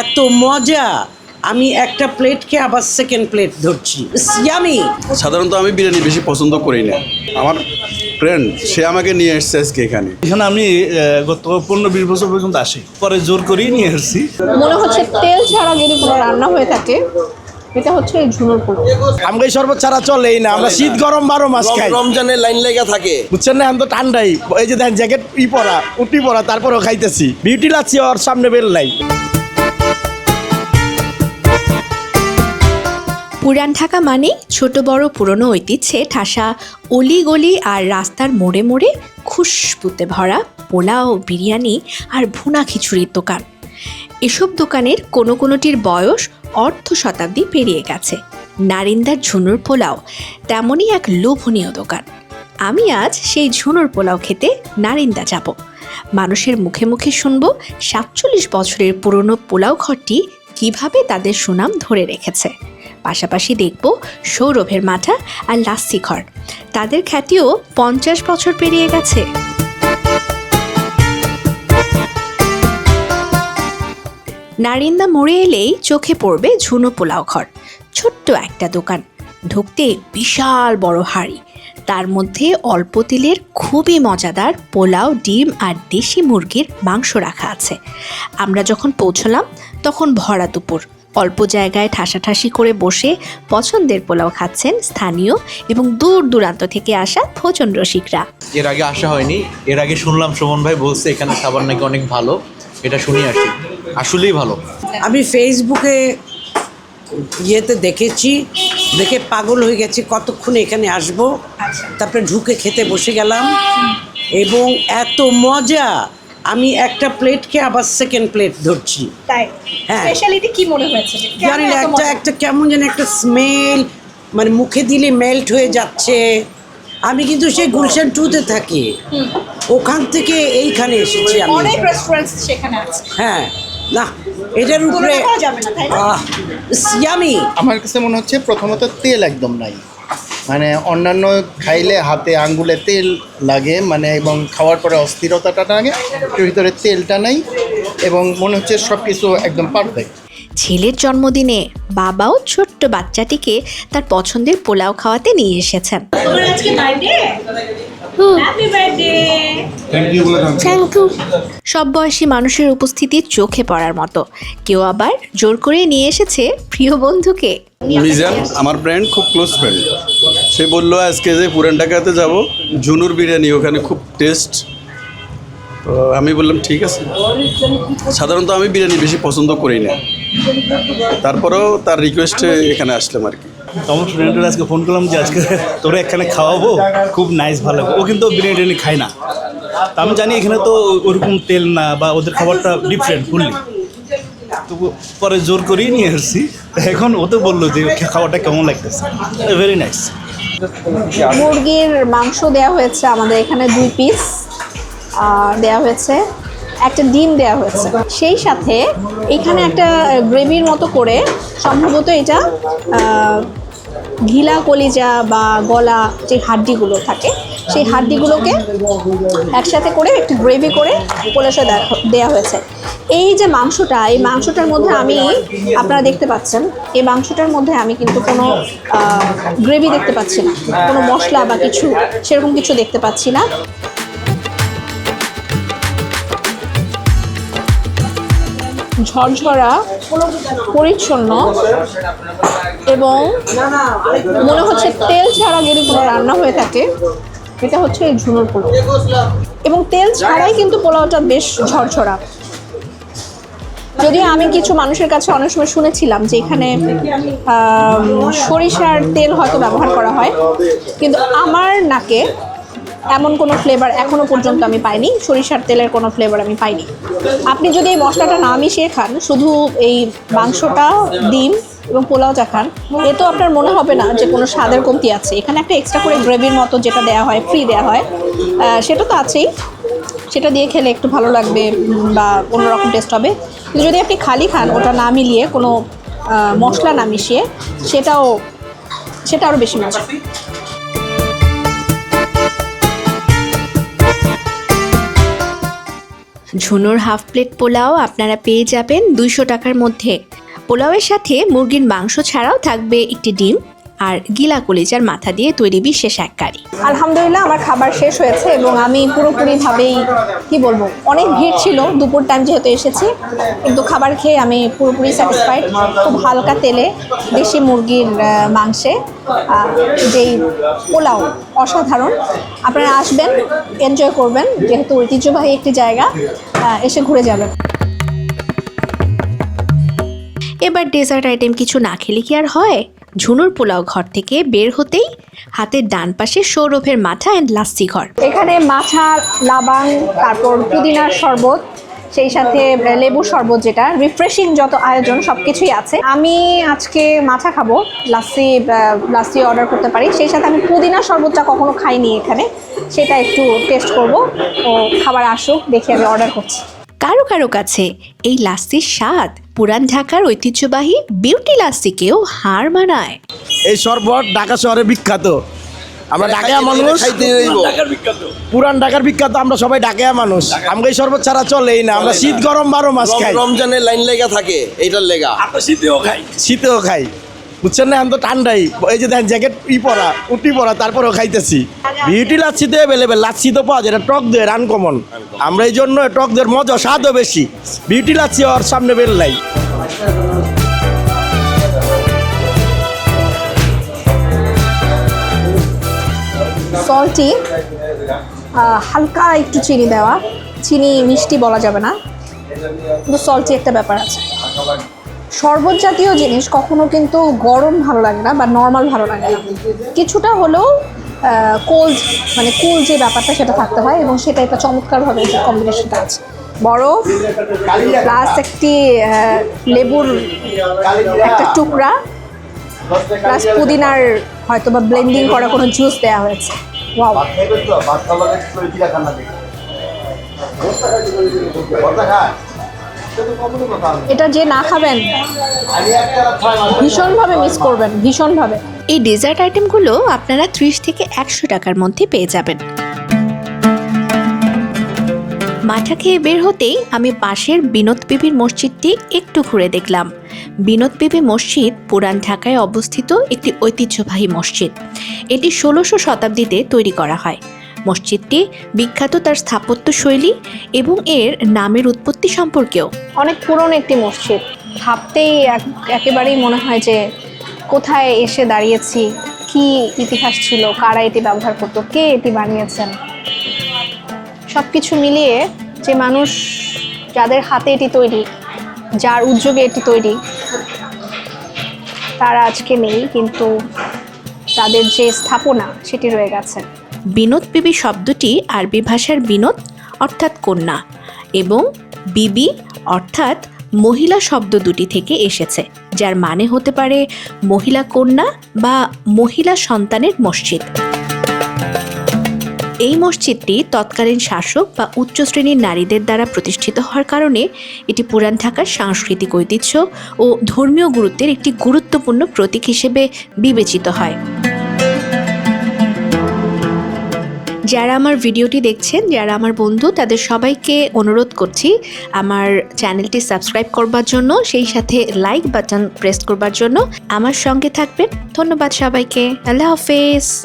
এত মজা। আমি একটা প্লেটকে আবার সেকেন্ড প্লেট ধরছি। ইয়ামি সাধারণত আমি বিরিয়ানি বেশি পছন্দ করি না। আমার ফ্রেন্ড সে আমাকে নিয়ে এসছে আজকে এখানে। এখানে আমি গত পনেরো বিশ বছর পর্যন্ত আসি। পরে জোর করেই নিয়ে এসেছি। মনে হচ্ছে তেল ছাড়া যদি কোনো রান্না হয়ে থাকে এটা হচ্ছে এই ঝুনুর পোলাও। আমাকে এই শরবত ছাড়া চলেই না আমরা শীত গরম বারো মাস খাই। রমজানের লাইন লেগে থাকে। বুঝছেন না? এখন তো ঠান্ডাই। এই যে দেখেন জ্যাকেট ই পরা উটি পরা তারপরেও খাইতেছি। বিউটি লাগছি ওর সামনে বেল নাই। পুরান ঢাকা মানে ছোট, বড়, পুরনো ঐতিহ্যে ঠাসা অলি গলি আর রাস্তার মোড়ে মোড়ে খুশবুতে ভরা পোলাও, বিরিয়ানি আর ভুনা খিচুড়ির দোকান। এসব দোকানের কোনো কোনোটির বয়স অর্ধ শতাব্দী পেরিয়ে গেছে। নারিন্দার ঝুনুর পোলাও তেমনই এক লোভনীয় দোকান। আমি আজ সেই ঝুনুর পোলাও খেতে নারিন্দা যাব। মানুষের মুখে মুখে শুনব সাতচল্লিশ বছরের পুরনো পোলাও ঘরটি কীভাবে তাদের সুনাম ধরে রেখেছে। পাশাপাশি দেখব সৌরভের মাঠা আর লাস্সি ঘর। তাদের খ্যাতিও পঞ্চাশ বছর পেরিয়ে গেছে। নারিন্দা মোড়ে এলেই চোখে পড়বে ঝুনো পোলাও ঘর। ছোট্ট একটা দোকান, ঢুকতে বিশাল বড় হাঁড়ি। তার মধ্যে অল্প তেলের খুবই মজাদার পোলাও, ডিম আর দেশি মুরগির মাংস রাখা আছে। আমরা যখন পৌঁছলাম, তখন ভরা দুপুর। অল্প জায়গায় ঠাসাঠাসি করে বসে পছন্দের পোলাও খাচ্ছেন স্থানীয় এবং দূর দূরান্ত থেকে আসা ভোজন রসিকরা। এর আগে আসা হয়নি। এর আগে শুনলাম সুমন ভাই বলছে এখানে খাবার নাকি অনেক ভালো। এটা শুনি আসি। আসলেই ভালো। আমি ফেসবুকে ইয়েতে দেখেছি দেখে পাগল হয়ে গেছি কতক্ষণ এখানে আসব। তারপরে ঢুকে খেতে বসে গেলাম। এবং এত মজা! আমি একটা প্লেটকে আবার সেকেন্ড প্লেট ধরছি। তাই? হ্যাঁ। স্পেশালিটি কি মনে হয়েছে? জানি না একটা একটা কেমন যেন একটা স্মেল মানে মুখে দিলে মেল্ট হয়ে যাচ্ছে। আমি কিন্তু সেই গুলশান টুতে থাকি। ওখান থেকে এইখানে এসেছি আমি। অনেক রেস্টুরেন্ট সেখানে আছে। হ্যাঁ। না এটার উপরে তুলনা করা যাবে না তাই না? আহ ইয়ামি আমার কাছে মনে হচ্ছে প্রথমত তেল একদম নাই। মানে অন্যান্য খাইলে হাতে আঙ্গুলে তেল লাগে মানে এবং খাওয়ার পরে অস্থিরতাটা লাগে ভিতরে তেলটা নাই এবং মনে হচ্ছে সব কিছু একদম পারফেক্ট ছেলের জন্মদিনে বাবাও ছোট্ট বাচ্চাটিকে তার পছন্দের পোলাও খাওয়াতে নিয়ে এসেছেন। তোমার আজকে বার্থডে সব বয়সী মানুষের উপস্থিতি চোখে পড়ার মতো। কেউ আবার জোর করে নিয়ে এসেছে প্রিয় বন্ধুকে। মিজান আমার ফ্রেন্ড খুব ক্লোজ ফ্রেন্ড সে বলল, আজকে যে পুরান ঢাকাতে যাব, ঝুনুর বিরিয়ানি, ওখানে খুব টেস্ট তো আমি বললাম, ঠিক আছে। সাধারণত আমি বিরিয়ানি বেশি পছন্দ করি না। তারপরেও তার রিকোয়েস্টে এখানে আসলাম আর কি। আমার ফ্রেন্ডের আজকে ফোন করলাম যে, আজকে তোরা এখানে খাওয়াবো, খুব নাইস ভালো। ও কিন্তু বিরিয়ানি টিরিয়ানি খায় না। তা আমি জানি এখানে তো ওরকম তেল না বা ওদের খাবারটা ডিফারেন্ট ফুললি তো পরে জোর করেই নিয়ে এসেছি এখন ও তো বলল যে খাওয়াটা কেমন লাগতেছে। ভেরি নাইস মুরগির মাংস দেওয়া হয়েছে আমাদের এখানে দুই পিস দেওয়া হয়েছে, একটা ডিম দেওয়া হয়েছে। সেই সাথে এখানে একটা গ্রেভির মতো করে সম্ভবত এটা ঘিলা কলিজা বা গলা যে হাড্ডিগুলো থাকে, সেই হাড্ডিগুলোকে একসাথে করে একটু গ্রেভি করে পলেসে দেওয়া হয়েছে। এই যে মাংসটা, এই মাংসটার মধ্যে আমি, আপনারা দেখতে পাচ্ছেন, এই মাংসটার মধ্যে আমি কিন্তু কোনো গ্রেভি দেখতে পাচ্ছি না। কোনো মশলা বা কিছু, সেরকম কিছু দেখতে পাচ্ছি না। ঝরঝরা, পরিচ্ছন্ন এবং মনে হচ্ছে তেল ছাড়া যদি কোনো রান্না হয়ে থাকে, এটা হচ্ছে এই ঝুনুর পোলাও। এবং তেল ছাড়াই কিন্তু পোলাওটা বেশ ঝরঝরা। যদিও আমি কিছু মানুষের কাছে অনেক সময় শুনেছিলাম যে এখানে সরিষার তেল হয়তো ব্যবহার করা হয়, কিন্তু আমার নাকে এমন কোনো ফ্লেভার এখনও পর্যন্ত আমি পাইনি। সরিষার তেলের কোনো ফ্লেভার আমি পাইনি। আপনি যদি এই মশলাটা না মিশিয়ে খান, শুধু এই মাংসটা, ডিম এবং পোলাওটা খান, এ তো আপনার মনে হবে না যে কোনো স্বাদের কমতি আছে। এখানে একটা এক্সট্রা করে গ্রেভির মতো যেটা দেওয়া হয় ফ্রি দেওয়া হয় সেটা তো আছেই। সেটা দিয়ে খেলে একটু ভালো লাগবে বা অন্যরকম টেস্ট হবে। কিন্তু যদি আপনি খালি খান, ওটা না মিলিয়ে কোনো মশলা না মিশিয়ে, সেটাও, সেটা আরও বেশি মজা। ঝুনুর হাফ প্লেট পোলাও আপনারা পেয়ে যাবেন দুইশো টাকার মধ্যে। পোলাওয়ের সাথে মুরগির মাংস ছাড়াও থাকবে একটি ডিম। আর গিলা কলিজার মাথা দিয়ে তৈরি বিশেষ এক কারি। আলহামদুলিল্লাহ আমার খাবার শেষ হয়েছে এবং আমি পুরোপুরিভাবেই কি বলব অনেক ভিড় ছিল দুপুর টাইম যেহেতু এসেছি কিন্তু খাবার খেয়ে আমি পুরোপুরি স্যাটিসফাইড খুব হালকা তেলে দেশি মুরগির মাংসে যেই পোলাও অসাধারণ। আপনারা আসবেন এনজয় করবেন যেহেতু ঐতিহ্যবাহী একটি জায়গা এসে ঘুরে যাবেন। এবার ডেজার্ট আইটেম কিছু না খেলে কি আর হয়? ঝুনুর পোলাও ঘর থেকে বের হতেই হাতের ডান পাশে সৌরভের মাথা অ্যান্ড লাস্সি ঘর। এখানে মাথা লাবাং তারপর পুদিনার শরবত সেই সাথে লেবুর শরবত যেটা রিফ্রেশিং যত আয়োজন সব কিছুই আছে। আমি আজকে মাথা খাব লাস্সি আহ, লাস্সি অর্ডার করতে পারি। সেই সাথে আমি পুদিনার শরবতটা কখনো খাইনি এখানে। সেটা একটু টেস্ট করব। ও খাবার আসুক দেখে আমি অর্ডার করছি। কারও কারও কাছে। এই লাস্সির স্বাদ পুরান ঢাকার ঐতিহ্যবাহী বিউটি লাস্সিকেও হার মানায়। এই শরবত ঢাকা শহরে বিখ্যাত। আমরা ঢাকায় মানুষ। পুরান ঢাকার বিখ্যাত। আমরা সবাই ঢাকায় মানুষ। আমাকে এই শরবত ছাড়া চলেই না। আমরা শীত গরম বারো মাস খাই। রমজানের লাইন লেগা থাকে এইটার লেগা। শীতেও খাই। শীতেও খাই। বুঝছেন না? আমি তো ঠান্ডাই। এই যে দেখেন, জ্যাকেট, ই পরা, উটি পরা, তারপরেও খাইতেছি। বিউটি লাচ্ছি তো অ্যাভেলেবেল লাচ্ছি তো পাওয়া যায়, এটা টক দইয়ের আনকমন আমরা এই জন্য টক দইয়ের মজা স্বাদও বেশি। বিউটি লাচ্ছি ওর সামনে বের নাই সল্টি হালকা একটু চিনি দেওয়া। চিনি মিষ্টি বলা যাবে না। কিন্তু সল্টি একটা ব্যাপার আছে। শরবত জাতীয় জিনিস কখনো কিন্তু গরম ভালো লাগে না বা নর্মাল ভালো লাগে না। কিছুটা হলেও কোল্ড মানে কুল যে ব্যাপারটা সেটা থাকতে হয় এবং সেটা একটা চমৎকারভাবে কম্বিনেশনটা আছে। বরফ প্লাস একটি লেবুর একটা টুকরা প্লাস পুদিনার হয়তো বা ব্লেন্ডিং করা কোনো জুস দেওয়া হয়েছে। ওয়াও এটা যে না খাবেন, ভীষণভাবে মিস করবেন, ভীষণভাবে। এই ডেজার্ট আইটেমগুলো আপনারা ত্রিশ থেকে একশো টাকার মধ্যে পেয়ে যাবেন। মাঠা খেয়ে বের হতেই আমি পাশের বিনোদ বিবির মসজিদটি একটু ঘুরে দেখলাম। বিনোদ বিবি মসজিদ পুরান ঢাকায় অবস্থিত একটি ঐতিহ্যবাহী মসজিদ। এটি ষোলোশো শতাব্দীতে তৈরি করা হয়। মসজিদটি বিখ্যাত তার স্থাপত্য শৈলী এবং এর নামের উৎপত্তি সম্পর্কেও। অনেক পুরনো একটি মসজিদ। ভাবতেই এক- একেবারেই মনে হয় যে কোথায় এসে দাঁড়িয়েছি, কি ইতিহাস ছিল, কারা এটি ব্যবহার করতো, কে এটি বানিয়েছেন। সব কিছু মিলিয়ে যে মানুষ যাদের হাতে এটি তৈরি, যার উদ্যোগে এটি তৈরি, তারা আজকে নেই, কিন্তু তাদের যে স্থাপনা, সেটি রয়ে গেছে। বিনোদ বিবি শব্দটি আরবি ভাষার বিনোদ, অর্থাৎ কন্যা, এবং বিবি, অর্থাৎ মহিলা শব্দ দুটি থেকে এসেছে, যার মানে হতে পারে মহিলা কন্যা বা মহিলা সন্তানের মসজিদ। এই মসজিদটি তৎকালীন শাসক বা উচ্চ শ্রেণির নারীদের দ্বারা প্রতিষ্ঠিত হওয়ার কারণে এটি পুরান ঢাকার সাংস্কৃতিক ঐতিহ্য ও ধর্মীয় গুরুত্বের একটি গুরুত্বপূর্ণ প্রতীক হিসেবে বিবেচিত হয়। যারা আমার ভিডিওটি দেখছেন, যারা আমার বন্ধু, তাদের সবাইকে অনুরোধ করছি আমার চ্যানেলটি সাবস্ক্রাইব করবার জন্য, সেই সাথে লাইক বাটন প্রেস করবার জন্য। আমার সঙ্গে থাকবেন। ধন্যবাদ সবাইকে। আল্লাহ হাফেজ।